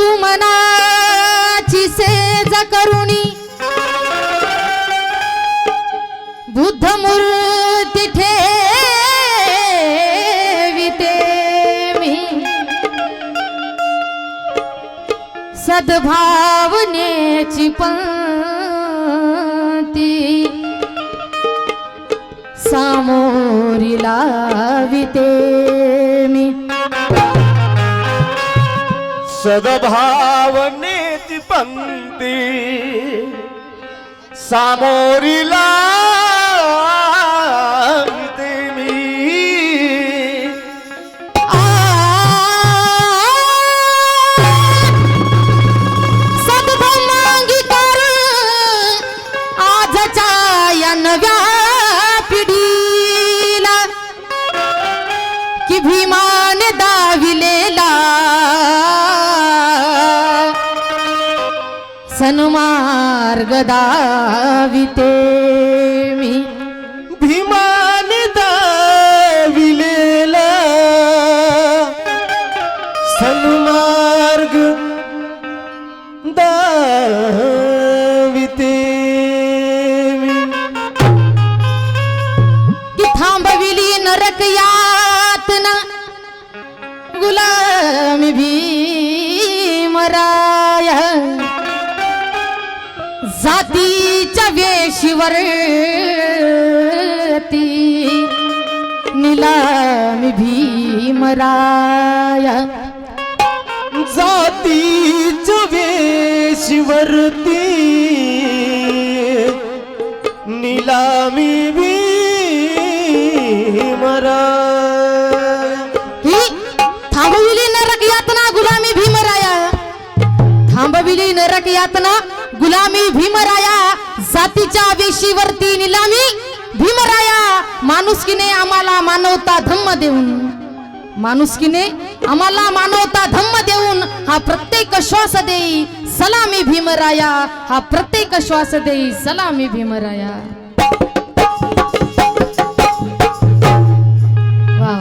सुमनाची says करुणी. Buddha मूर्ती ठेविते मी. सद्भावनेची पंती सामोरी लाविते मी. सदभावनेची पंक्ती सामोरीला मार्ग दाविते मी. भीमान दाविलेला सन्मार्ग दाविते मी. की थांबविली नरक यातना. गुलामी भीमराय. जातीच्या वेशीवर ती निलामी भीमराय. जातीच्या वेशीवरती निलामी भीमरा ही थांबविली नरक यातना गुलामी भीमराया. थांबविली नरक यातना गुलामी भीमराया जातीच्या वेशीवरती निलामी. भीमराया माणुसकीने आम्हाला मानवता धम्म देऊन. माणुसकीने आम्हाला मानवता धम्म देऊन हा प्रत्येक श्वास देई सलामी भीमराया हा प्रत्येक श्वास देई सलामी भीमराया. वा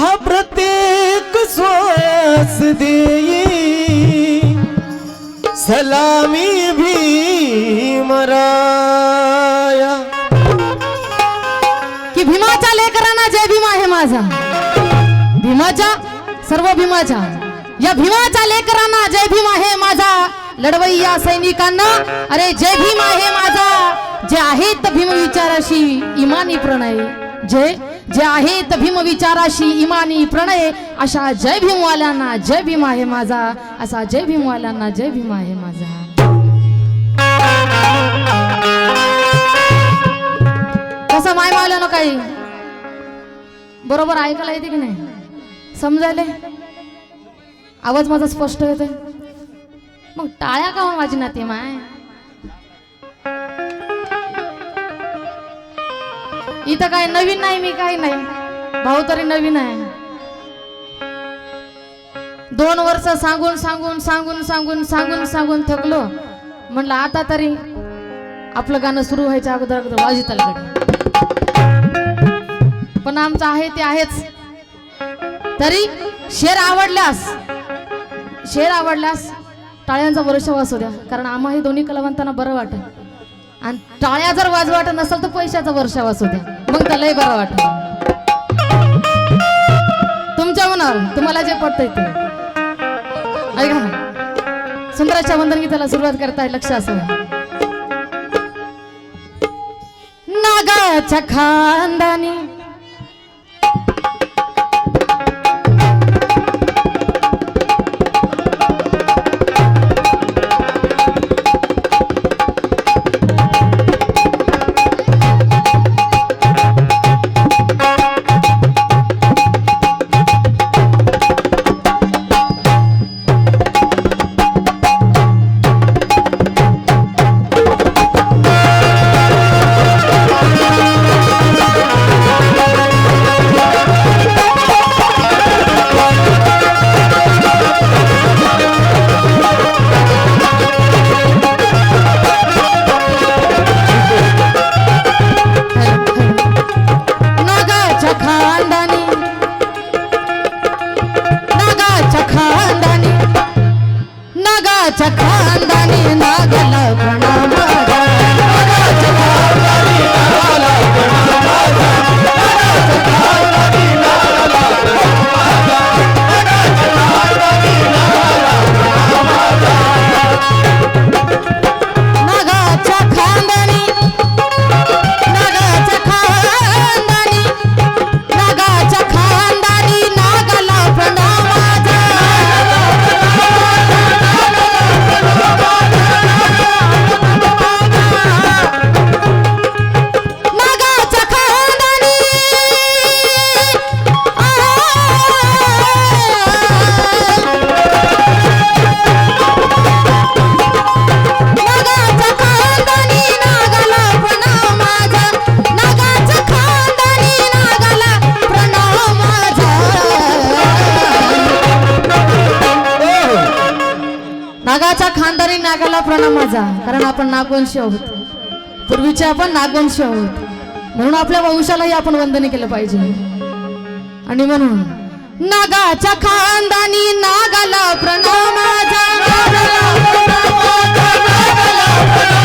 हा प्रत्येक श्वास देई सलामी भीमराया की भीमाच्या लेकरांना जय भीमा आहे माझा भीमाच्या सर्व भीमाच्या या भीमाच्या लेकरांना जय भीम आहे माझा लढवई या सैनिकांना अरे जय भीम आहे माझा जे आहेत भीम विचाराशी इमानी प्रणय जय जे आहेत भीम विचाराशी इमानी प्रणय अशा जय भीमवाल्यांना जय भीम आहे माझा असा जय भीमवाल्यांना जय भीम आहे माझा. कसं माय मावल्यानं काही? बरोबर ऐकायला येते की नाही? समजायले? आवाज माझा स्पष्ट येतोय. मग टाळ्या का हो माझी नाते माय? इथं काय नवीन नाही मी काही नाही. भाऊ तरी नवीन आहे. दोन वर्ष सांगून सांगून सांगून सांगून सांगून सांगून थकलो. म्हणलं आता तरी आपलं गाणं सुरू व्हायच्या अगोदर अगोदर वाजित पण आमचं आहे ते आहेच. तरी शेर आवडल्यास शेर आवडल्यास टाळ्यांचा वर्षाव असू द्या. कारण आम्हाही दोन्ही कलावंतांना बरं वाटत आणि टाळ्या जर वाजवाट नसेल तर पैशाचा वर्षाव असू द्या मग त्यालाही बरं वाटत तुमच्या मनावर तुम्हाला जे पटतंय ते. ऐका ना. सुंदराच्या वंदन गीताला सुरुवात करताय लक्ष असं नागाच्या खानदानी कारण आपण नागवंशी आहोत. पूर्वीचे आपण नागवंशी आहोत. म्हणून आपल्या वंशालाही आपण वंदन केलं पाहिजे. आणि म्हणून नागाच्या खानदानी नागाला प्रणाम. माझा नागाला प्रणाम. माझा, नागाला प्रणाम माझा,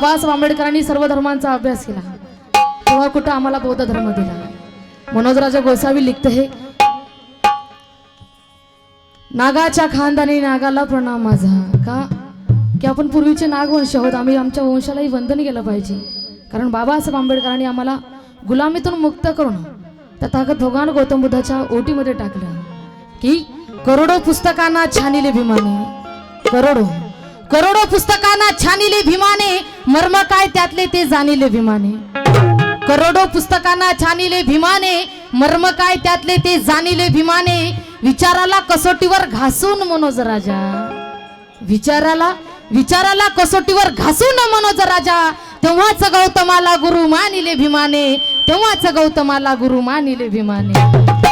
बाबासाहेब आंबेडकरांनी सर्व धर्मांचा अभ्यास केला. तेव्हा कुठं आम्हाला बौद्ध धर्म दिला. मनोजराजा गोसावी लिखत हे नागाच्या खानदानी नागाला प्रणाम माझा. का? की आपण पूर्वीचे नागवंश आहोत. आम्ही आमच्या वंशालाही वंदन केलं पाहिजे. कारण बाबासाहेब आंबेडकरांनी आम्हाला गुलामीतून मुक्त करून त्या ताकद भगवान गौतम बुद्धाच्या ओटीमध्ये टाकलं की करोडो पुस्तकांना छानिले भीमाने करोडो. करोडो पुस्तकांना छानिले भीमाने मर्म काय त्यातले ते जाणिले भीमाने करोडो पुस्तकांना छानिले भीमाने मर्म काय त्यातले ते जाणिले भीमाने विचाराला कसोटीवर घासून मनोज राजा. विचाराला विचाराला कसोटीवर घासून मनोज राजा. तेव्हाच गौतमाला गुरु मानिले भीमाने तेव्हाच गौतमाला गुरु मानिले भीमाने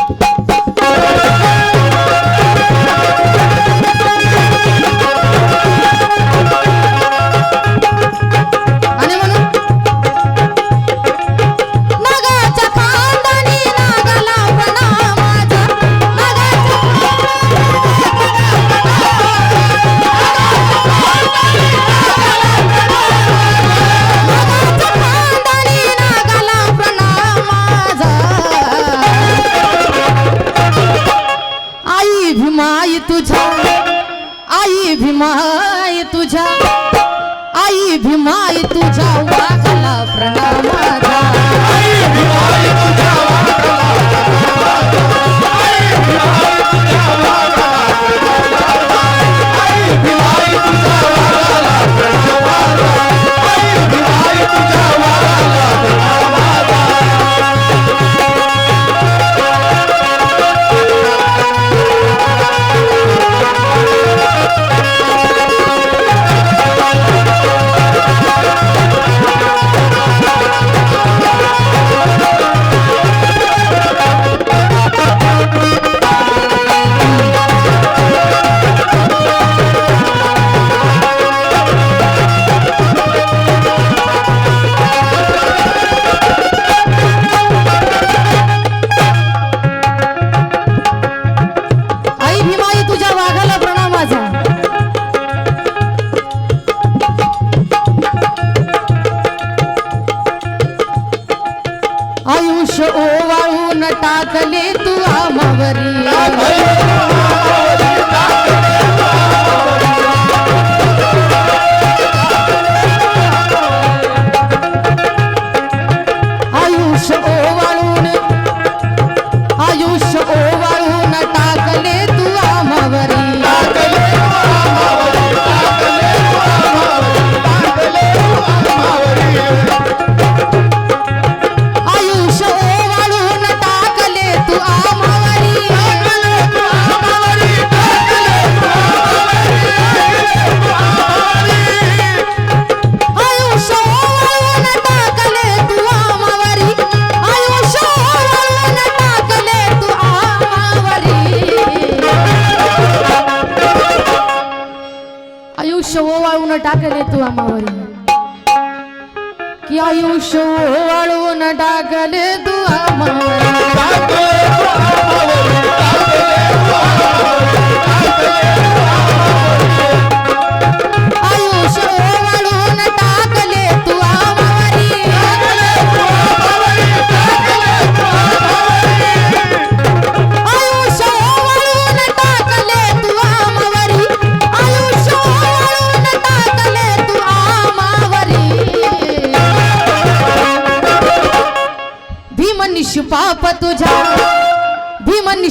टाकले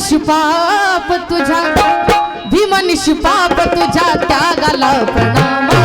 निष्पाप तुझ्या भीम निष्पाप तुझ्या त्यागाला प्रणाम.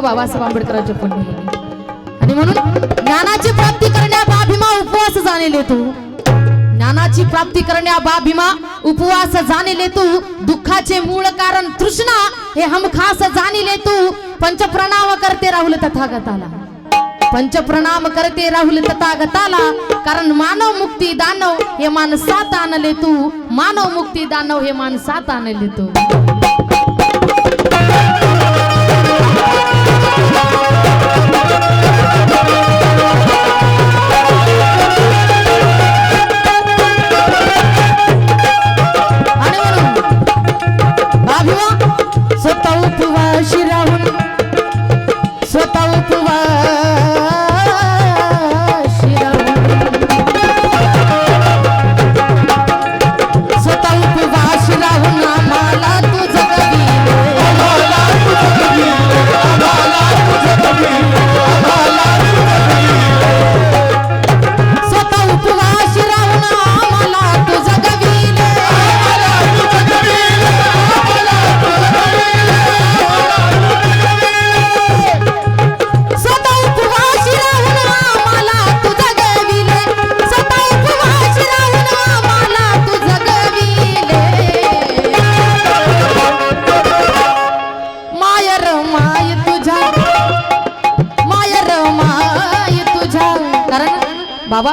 केवळ बाबासाहेब आंबेडकरांच्या पुण्य आणि म्हणून ज्ञानाची प्राप्ती करण्या बा भीमा उपवास जाणेले तू. ज्ञानाची प्राप्ती करण्या बा भीमा उपवास जाणिले तू. दुःखाचे मूळ कारण तृष्णा हे हमखास जाणिले तू. पंचप्रणाम करते राहुल तथागताला. पंचप्रणाम करते राहुल तथागताला. कारण मानव मुक्ती दानव हे मानसात आणले तू. मानव मुक्ती दानव हे मानसात आणले तू.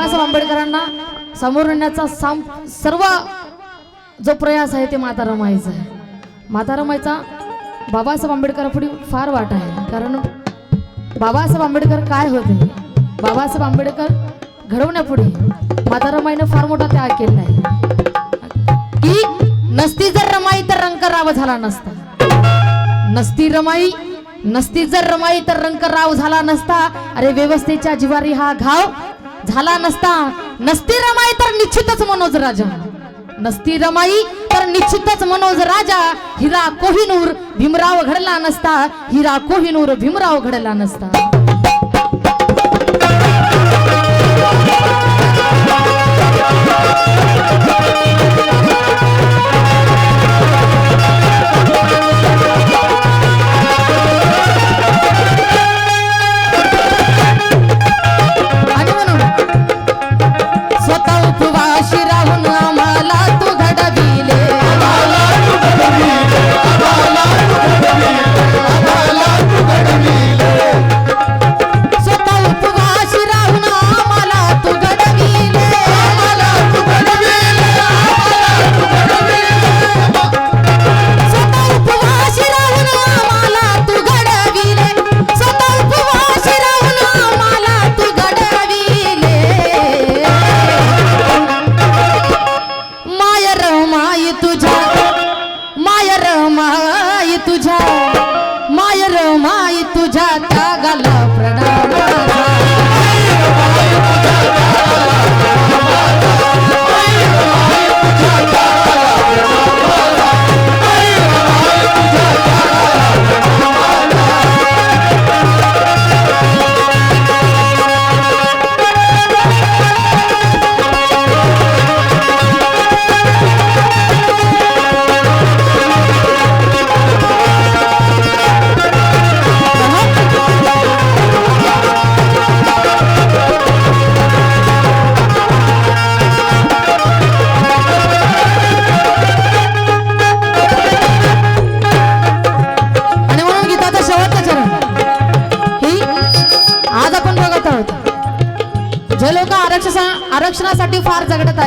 बाबासाहेब आंबेडकरांना समोर नेण्याचा साम सर्व जो प्रयास आहे ते माता रमाईचा आहे. माता रमाईचा बाबासाहेब आंबेडकरापुढे फार वाट आहे. कारण बाबासाहेब आंबेडकर काय होते? बाबासाहेब आंबेडकर घडवण्यापुढे माता रमाईनं फार मोठा त्याग केलेला आहे. की नसती जर रमाई तर रंकराव झाला नसता. नसती रमाई नसती जर रमाई तर रंकराव झाला नसता. अरे व्यवस्थेच्या जिवारी हा घाव झाला नसता नसती रमाई तर निश्चितच मनोज राजा. नसती रमाई तर निश्चितच मनोज राजा. हिरा कोहिनूर भीमराव घडला नसता हिरा कोहिनूर भीमराव घडला नसता.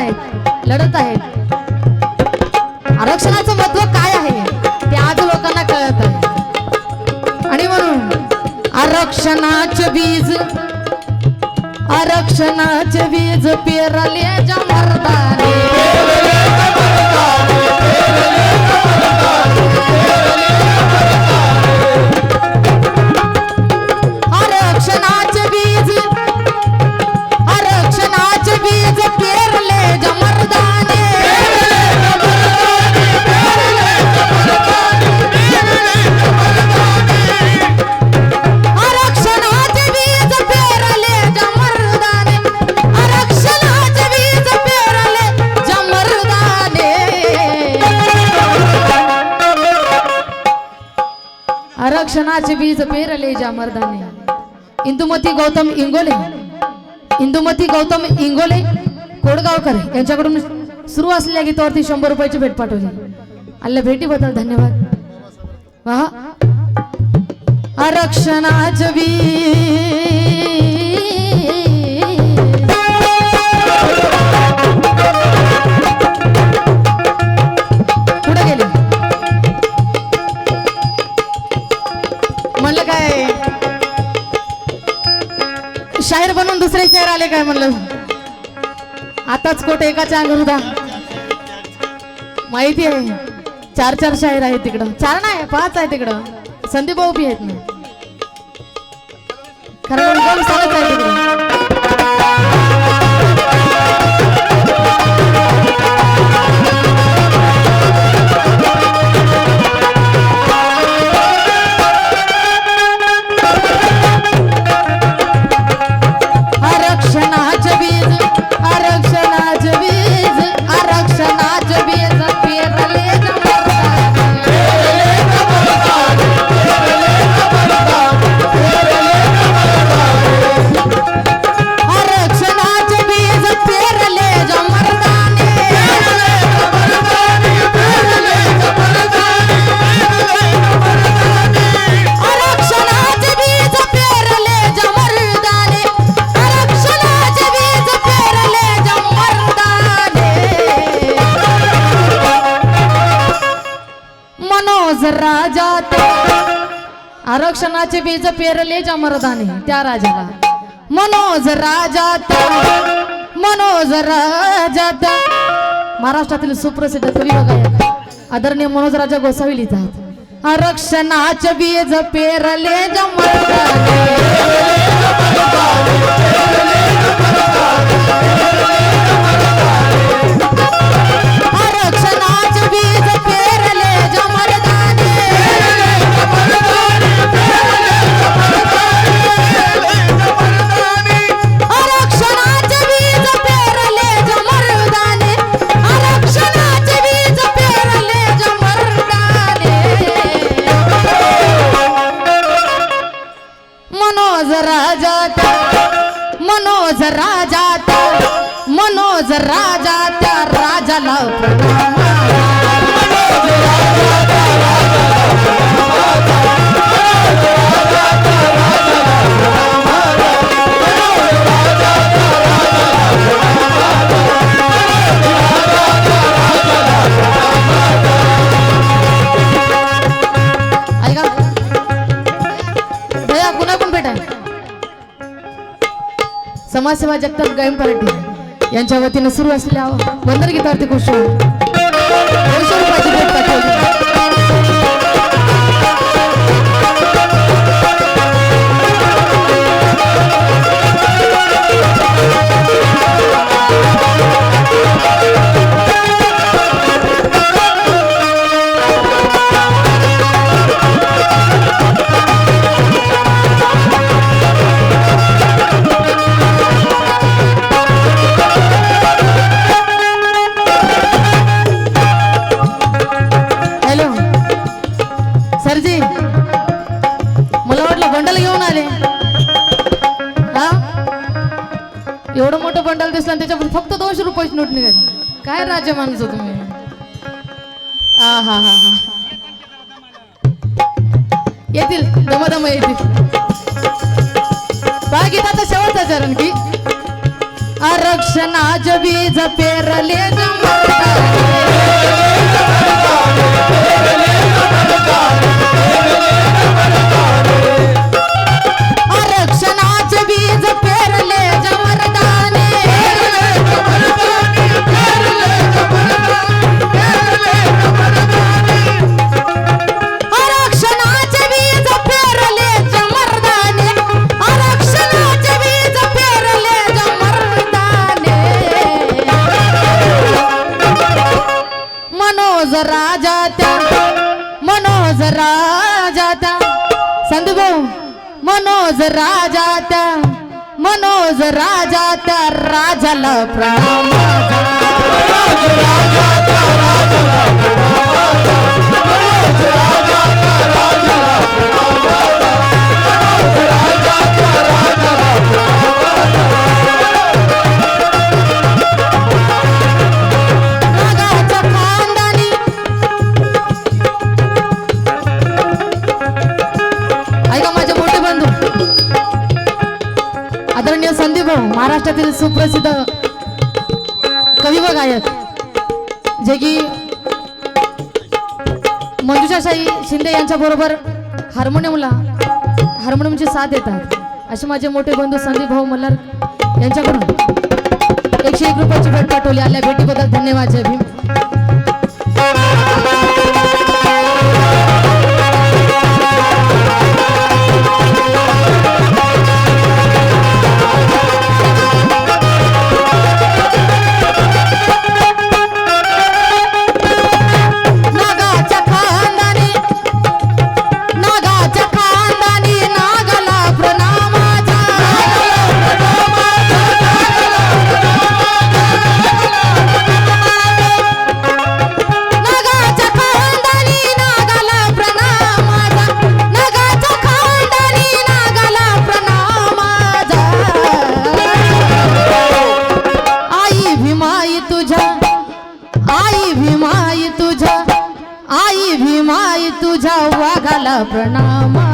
आहेत लढत आहेत आरक्षणाचं महत्त्व काय आहे? ते आज लोकांना कळत आहे. आणि म्हणून आरक्षणाचे बीज आरक्षणाचे बीज पेरले आरक्षणाचे बीज पेरले मर्दाने. इंदुमती गौतम इंगोले. इंदुमती गौतम इंगोले कोडगावकर यांच्याकडून सुरू असलेल्या गीतावरती शंभर रुपयाची भेट पाठवली. आल्या भेटीबद्दल धन्यवाद. वा आरक्षणाच कुठे लागलं आताच कोट एकाच्या अंगरुदा माहिती आहे. चार चार शाहीर आहेत तिकडं. चार नाही पाच आहे तिकडं. संदीप भाऊ बी आहेत ना. खरं म्हणजे चालत आहे तिकडं? आरक्षणाचे बीज पेरले जमरदाने त्या राजाला. मनोज राजा मनोज राजा महाराष्ट्रातील सुप्रसिद्ध कवी गायक आदरणीय मनोज राजा गोसावी लिहितात आरक्षणाचे बीज पेरले जमरदाने आरक्षणाचे मनोज राजा मनोज राजा मनोज राजा त्या राजाला समाजसेवा जगताप गायम पराठी. यांच्या वतीनं सुरू असलेल्या वंदर गीतावरती खुश पैसे नोट निघाली. काय राजा माणसं तुम्ही? हा हा हा हा. येतील दमदम येतील. बाकी आता शेवटचा चरण की. आरक्षणाज जबी पेरले त्याबरोबर हार्मोनियमला हार्मोनियमचे साथ देतात. असे माझे मोठे बंधू संदीप भाऊ मल्हार यांच्याकडून एकशे एक रुपयाची भेट पाठवली आल्या भेटीबद्दल धन्यवाद. जय भीम. भीमाई तुझा वाघाला प्रणाम.